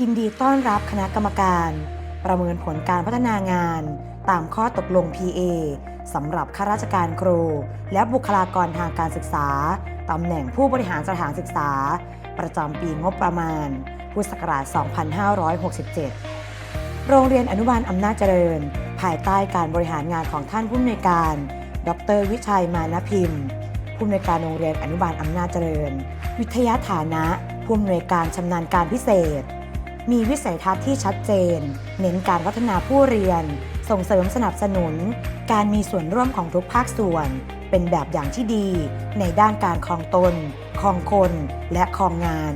ยินดีต้อนรับคณะกรรมการ ประเมินผลการพัฒนางาน ตามข้อตกลง PA สำหรับข้าราชการครู และบุคลากรทางการศึกษาตำแหน่งผู้บริหารสถานศึกษา ประจำปีงบประมาณ พุทธศักราช 2567 โรงเรียนอนุบาลอำนาจเจริญ ภายใต้การบริหารงานของท่านผู้อำนวยการ ดร วิชัยมานพิมพ์ ผู้อำนวยการโรงเรียนอนุบาลอำนาจเจริญ วิทยาฐานะ ผู้อำนวยการชำนาญการพิเศษ มีวิสัยทัศน์ที่ชัดเจน เน้นการพัฒนาผู้เรียน ส่งเสริมสนับสนุน การมีส่วนร่วมของทุกภาคส่วน เป็นแบบอย่างที่ดี ในด้านการคลองตนคลองคน และคลองงาน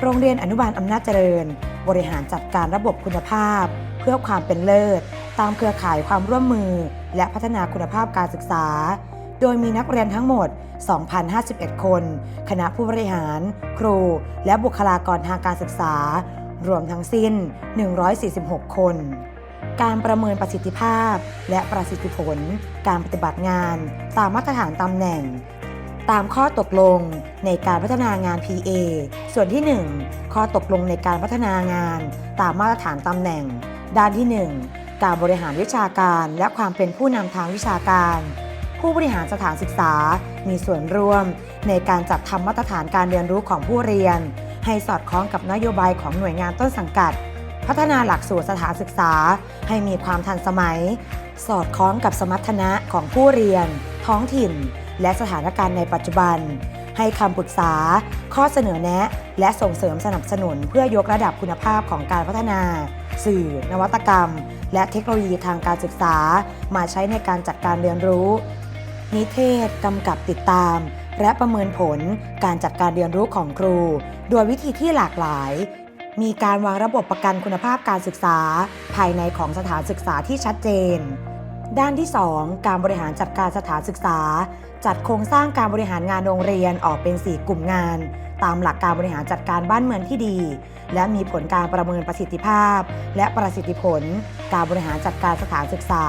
โรงเรียนอนุบาลอำนาจเจริญ บริหารจัดการระบบคุณภาพ เพื่อความเป็นเลิศ ตามเครือข่ายความร่วมมือ และพัฒนาคุณภาพการศึกษาโดยมีนักเรียนทั้งหมด 2,051 คน คณะผู้บริหาร ครู และบุคลากรทางการศึกษา รวมทั้งสิ้น 146 คน การประเมินประสิทธิภาพ และประสิทธิผล การปฏิบัติงาน ตามมาตรฐานตำแหน่ง ตามข้อตกลงในการพัฒนางาน PA ส่วนที่ 1 ข้อตกลงในการพัฒนางาน ตามมาตรฐานตำแหน่ง ด้านที่ 1 การบริหารวิชาการและความเป็นผู้นำทางวิชาการผู้บริหารสถานศึกษา มีส่วนร่วมในการจัดทำมาตรฐานการเรียนรู้ของผู้เรียน ให้สอดคล้องกับนโยบายของหน่วยงานต้นสังกัด พัฒนาหลักสูตรสถานศึกษา ให้มีความทันสมัย สอดคล้องกับสมรรถนะของผู้เรียน ท้องถิ่น และสถานการณ์ในปัจจุบัน ให้คำปรึกษา ข้อเสนอแนะ และส่งเสริมสนับสนุน เพื่อยกระดับคุณภาพของการพัฒนา สื่อ นวัตกรรม และเทคโนโลยีทางการศึกษา มาใช้ในการจัดการเรียนรู้ นิเทศกำกับติดตามและประเมินผลการจัดการเรียนรู้ของครู โดยวิธีที่หลากหลาย มีการวางระบบประกันคุณภาพการศึกษา ภายในของสถานศึกษาที่ชัดเจน ด้านที่ 2 การบริหารจัดการสถานศึกษา จัดโครงสร้างการบริหารงานโรงเรียนออกเป็น 4 กลุ่มงาน ตามหลักการบริหารจัดการบ้านเมืองที่ดี และมีผลการประเมินประสิทธิภาพ และประสิทธิผล การบริหารจัดการสถานศึกษา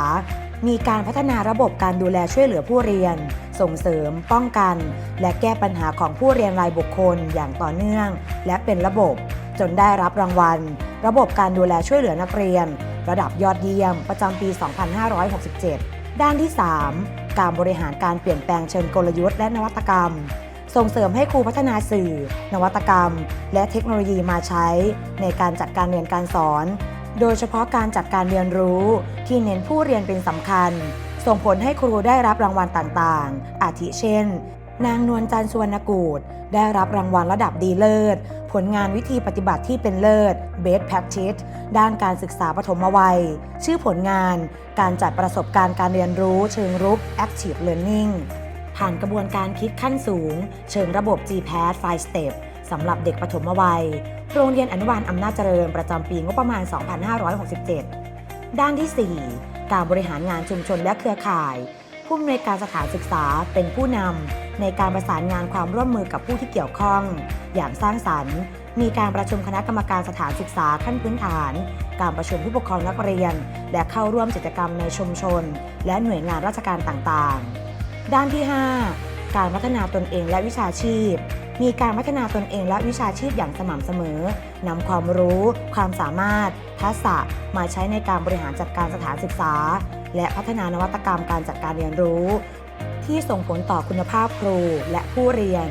มีการพัฒนาระบบการดูแลช่วยเหลือผู้เรียน ส่งเสริม ป้องกัน และแก้ปัญหาของผู้เรียนรายบุคคลอย่างต่อเนื่อง และเป็นระบบ จนได้รับรางวัล ระบบการดูแลช่วยเหลือนักเรียน ระดับยอดเยี่ยม ประจำปี 2567 ด้านที่ 3 การบริหารการเปลี่ยนแปลงเชิงกลยุทธ์และนวัตกรรม ส่งเสริมให้ครูพัฒนาสื่อ นวัตกรรม และเทคโนโลยีมาใช้ ในการจัดการเรียนการสอน โดยเฉพาะการจัดการเรียนรู้ที่เน้นผู้เรียนเป็นสำคัญ ส่งผลให้ครูได้รับรางวัลต่างๆ อาทิเช่น นางนวลจันทร์สวรรณกูดได้รับรางวัลระดับดีเลิศ ผลงานวิธีปฏิบัติที่เป็นเลิศ Best Practice ด้านการศึกษาปฐมวัย ชื่อผลงาน การจัดประสบการณ์การเรียนรู้เชิงรุก Active Learning ผ่านกระบวนการคิดขั้นสูง เชิงระบบ GPAD 5 Step สำหรับเด็กปฐมวัย โรงเรียนอนุบาลอำนาจเจริญประจำปีงบประมาณ 2567 ด้านที่ 4 การบริหารงานชุมชนและเครือข่าย ผู้อำนวยการสถานศึกษาเป็นผู้นำในการประสานงานความร่วมมือกับผู้ที่เกี่ยวข้อง อย่างสร้างสรรค์ มีการประชุมคณะกรรมการสถานศึกษาขั้นพื้นฐาน การประชุมผู้ปกครองนักเรียน และเข้าร่วมกิจกรรมในชุมชน และหน่วยงานราชการต่างๆ ด้านที่ 5 การพัฒนาตนเองและวิชาชีพ มีการพัฒนาตนเองและวิชาชีพอย่างสม่ำเสมอนำความรู้ ความสามารถ ทักษะมาใช้ในการบริหารจัดการสถานศึกษา และพัฒนานวัตกรรมการจัดการเรียนรู้ ที่ส่งผลต่อคุณภาพครูและผู้เรียน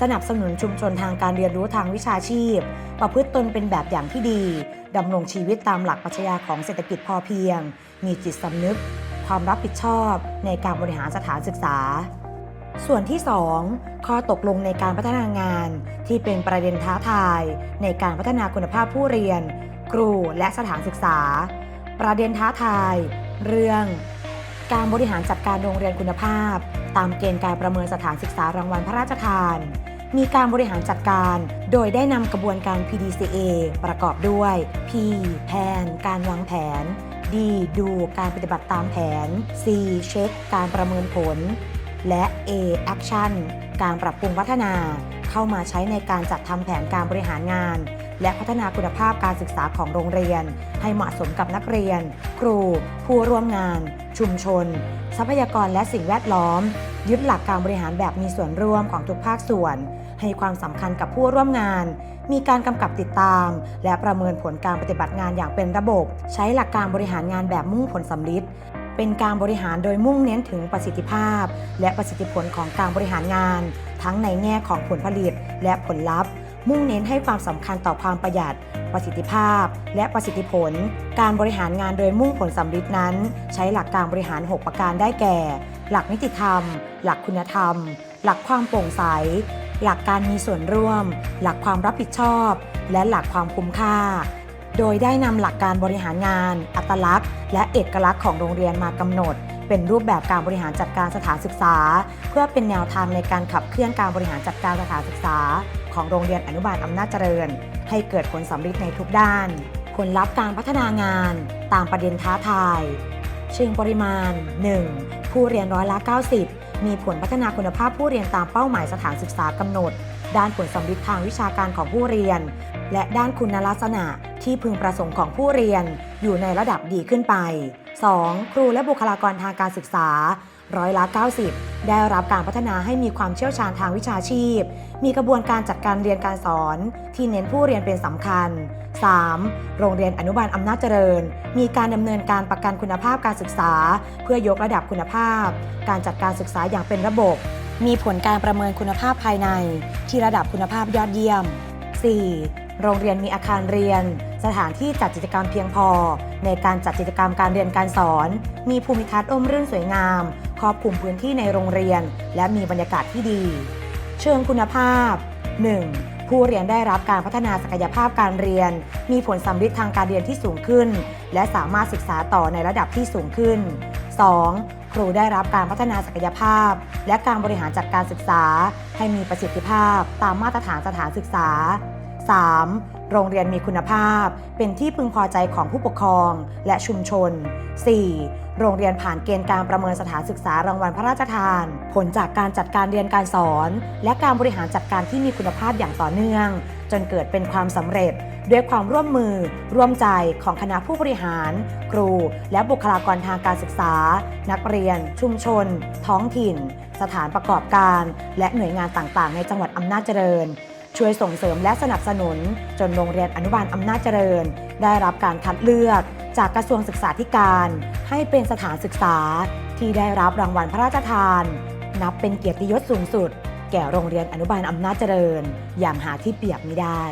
สนับสนุนชุมชนทางการเรียนรู้ทางวิชาชีพ ประพฤติตนเป็นแบบอย่างที่ดีดำรงชีวิตตามหลักปรัชญาของเศรษฐกิจพอเพียง มีจิตสำนึก ความรับผิดชอบในการบริหารสถานศึกษา ส่วนที่ 2 ข้อตกลงในการพัฒนางาน ที่เป็นประเด็นท้าทาย ในการพัฒนาคุณภาพผู้เรียน ครูและสถานศึกษา ประเด็นท้าทาย เรื่อง การบริหารจัดการโรงเรียนคุณภาพ ตามเกณฑ์การประเมินสถานศึกษารางวัลพระราชทาน มีการบริหารจัดการ โดยได้นำกระบวนการ PDCA ประกอบด้วย P แผนการวางแผน D ดูการปฏิบัติตามแผน C เช็ค การประเมินผล และ A Action การปรับปรุงพัฒนา เข้ามาใช้ในการจัดทำแผนการบริหารงาน และพัฒนาคุณภาพการศึกษาของโรงเรียน ให้เหมาะสมกับนักเรียน ครู ผู้ร่วมงาน ชุมชน ทรัพยากรและสิ่งแวดล้อม ยึดหลักการบริหารแบบมีส่วนร่วมของทุกภาคส่วน ให้ความสำคัญกับผู้ร่วมงาน มีการกำกับติดตาม และประเมินผลการปฏิบัติงานอย่างเป็นระบบ ใช้หลักการบริหารงานแบบมุ่งผลสำลิด เป็นการบริหารโดยมุ่งเน้นถึงประสิทธิภาพ และประสิทธิผลของการบริหารงาน ทั้งในแง่ของผลผลิตและผลลัพธ์ มุ่งเน้นให้ความสำคัญต่อความประหยัด ประสิทธิภาพ และประสิทธิผล การบริหารงานโดยมุ่งผลสำลิดนั้น ใช้หลักการบริหาร 6 ประการได้แก่ หลักนิติธรรม หลักคุณธรรม หลักความโปร่งใส หลักการมีส่วนร่วม หลักความรับผิดชอบ และหลักความคุ้มค่า โดยได้นำหลักการบริหารงาน อัตลักษณ์ และเอกลักษณ์ของโรงเรียนมากำหนด เป็นรูปแบบการบริหารจัดการสถานศึกษา เพื่อเป็นแนวทางในการขับเคลื่อนการบริหารจัดการสถานศึกษา ของโรงเรียนอนุบาลอำนาจเจริญ ให้เกิดผลสำเร็จในทุกด้าน ผลลัพธ์การพัฒนางาน ตามประเด็นท้าทาย เชิงปริมาณ 1. ผู้เรียนร้อยละ 90 มีผลพัฒนาคุณภาพผู้เรียนตามเป้าหมายสถานศึกษากำหนด ด้านผลสำลิดทางวิชาการของผู้เรียน และด้านคุณลักษณะ ที่พึงประสงค์ของผู้เรียนอยู่ในระดับดีขึ้นไป 2. ครูและบุคลากรทางการศึกษา ร้อยละ 90 ได้รับการพัฒนาให้มีความเชี่ยวชาญทางวิชาชีพ มีกระบวนการจัดการเรียนการสอน ที่เน้นผู้เรียนเป็นสำคัญ 3. โรงเรียนอนุบาลอำนาจเจริญ มีการดำเนินการประกันคุณภาพการศึกษา เพื่อยกระดับคุณภาพ การจัดการศึกษาอย่างเป็นระบบ มีผลการประเมินคุณภาพภายใน ที่ระดับคุณภาพยอดเยี่ยม 4. โรงเรียนมีอาคารเรียน สถานที่จัดกิจกรรมเพียงพอ ในการจัดกิจกรรมการเรียนการสอน มีภูมิทัศน์ร่มรื่นสวยงาม ครอบคลุมพื้นที่ในโรงเรียน และมีบรรยากาศที่ดี เชิงคุณภาพ 1. ผู้เรียนได้รับการพัฒนาศักยภาพการเรียน มีผลสำลิดทางการเรียนที่สูงขึ้น และสามารถศึกษาต่อในระดับที่สูงขึ้น 2. ครูได้รับการพัฒนาศักยภาพ และการบริหารจัดการศึกษา ให้มีประสิทธิภาพตามมาตรฐานสถานศึกษา 3. โรงเรียนมีคุณภาพ เป็นที่พึงพอใจของผู้ปกครองและชุมชน 4. โรงเรียนผ่านเกณฑ์การประเมินสถานศึกษารางวัลพระราชทาน ผลจากการจัดการเรียนการสอน และการบริหารจัดการที่มีคุณภาพอย่างต่อเนื่อง จนเกิดเป็นความสำเร็จ ด้วยความร่วมมือ ร่วมใจของคณะผู้บริหาร ครู และบุคลากรทางการศึกษา นักเรียน ชุมชน ท้องถิ่น สถานประกอบการ และหน่วยงานต่างๆ ในจังหวัดอำนาจเจริญ ช่วยส่งเสริมและสนับสนุน จนโรงเรียนอนุบาลอำนาจเจริญ ได้รับการคัดเลือก จากกระทรวงศึกษาธิการ ให้เป็นสถานศึกษา ที่ได้รับรางวัลพระราชทาน นับเป็นเกียรติยศสูงสุด แก่โรงเรียนอนุบาลอำนาจเจริญ อย่างหาที่เปรียบไม่ได้